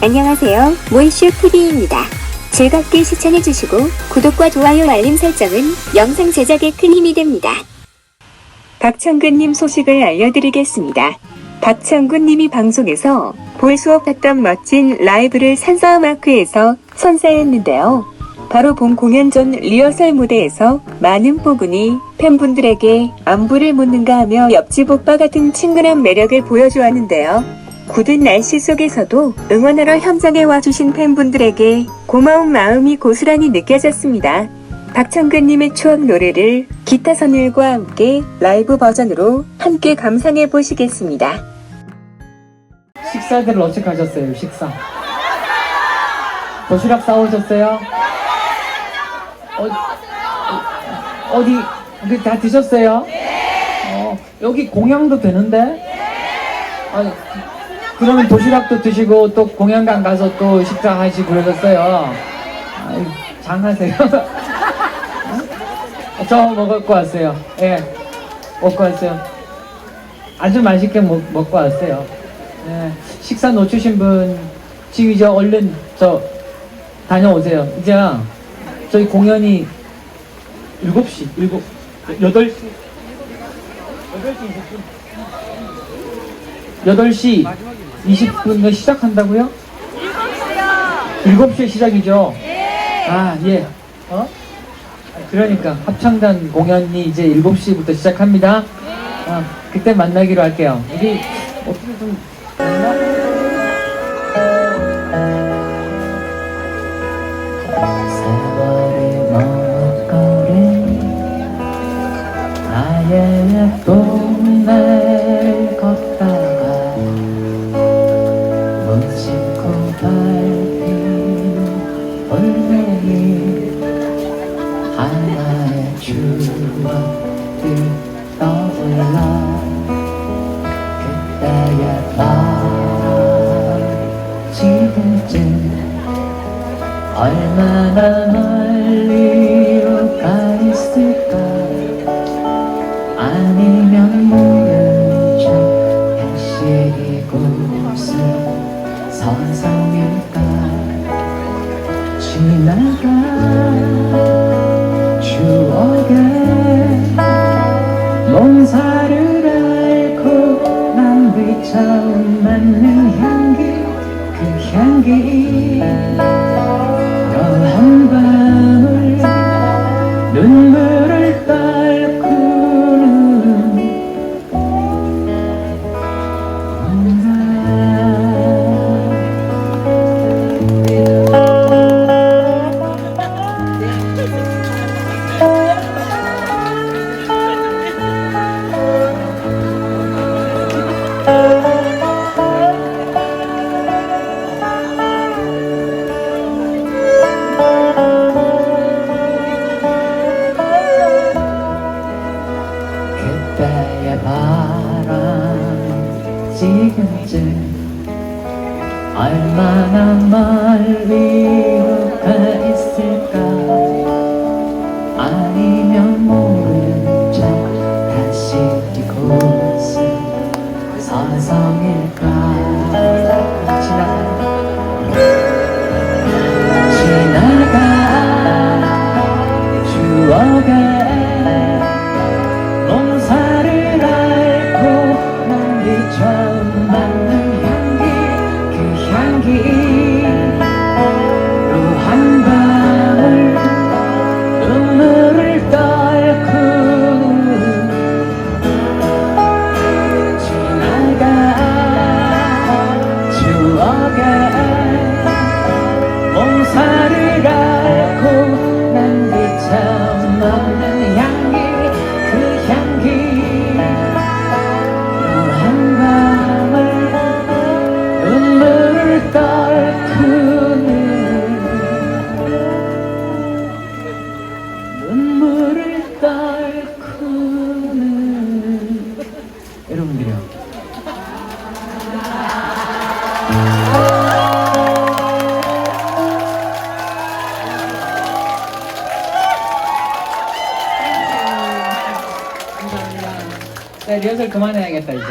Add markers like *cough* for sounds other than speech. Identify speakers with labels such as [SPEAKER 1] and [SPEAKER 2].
[SPEAKER 1] 안녕하세요. 몬슈 TV입니다. 즐겁게 시청해주시고 구독과 좋아요 알림 설정은 영상 제작에 큰 힘이 됩니다. 박창근님 소식을 알려드리겠습니다. 박창근님이 방송에서 볼 수 없었던 멋진 라이브를 산사음악회에서 선사했는데요. 바로 본 공연 전 리허설 무대에서 많은 부분이 팬분들에게 안부를 묻는가 하며 옆집 오빠 같은 친근한 매력을 보여주었는데요. 굳은 날씨 속에서도 응원하러 현장에 와주신 팬분들에게 고마운 마음이 고스란히 느껴졌습니다. 박창근님의 추억 노래를 기타 선율과 함께 라이브 버전으로 함께 감상해 보시겠습니다.
[SPEAKER 2] 식사들을 어떻게 하셨어요? 식사. 도시락 싸오셨어요? 어, 어디 그다 드셨어요? 어, 여기 공양도 되는데? 아니, 그러면 도시락도 드시고 또 공양관 가서 또 식사하시고 그러셨어요. 아이, 장하세요. *laughs* 어? 저 먹고 왔어요. 예, 먹고 왔어요. 아주 맛있게 먹, 먹고 왔어요. 예, 식사 놓치신 분 지금 이제 얼른 저 다녀오세요. 이제 저희 공연이 7시, 7, 8시, 8시 20분 에 시작한다고요? 7시에 시작이죠? 아, 예. 어? 그러니까 합창단 공연이 이제 7시부터 시작합니다. 아, 그때 만나기로 할게요. 우리 어떻게 좀 만나? 나의 추억이 떠올라. 그때의 밤 지금쯤 얼마나 멀리 향기 너한 방울 눈물 바람 지금쯤 얼마나 가 있을까 네, 리허설 그만해야겠다 이제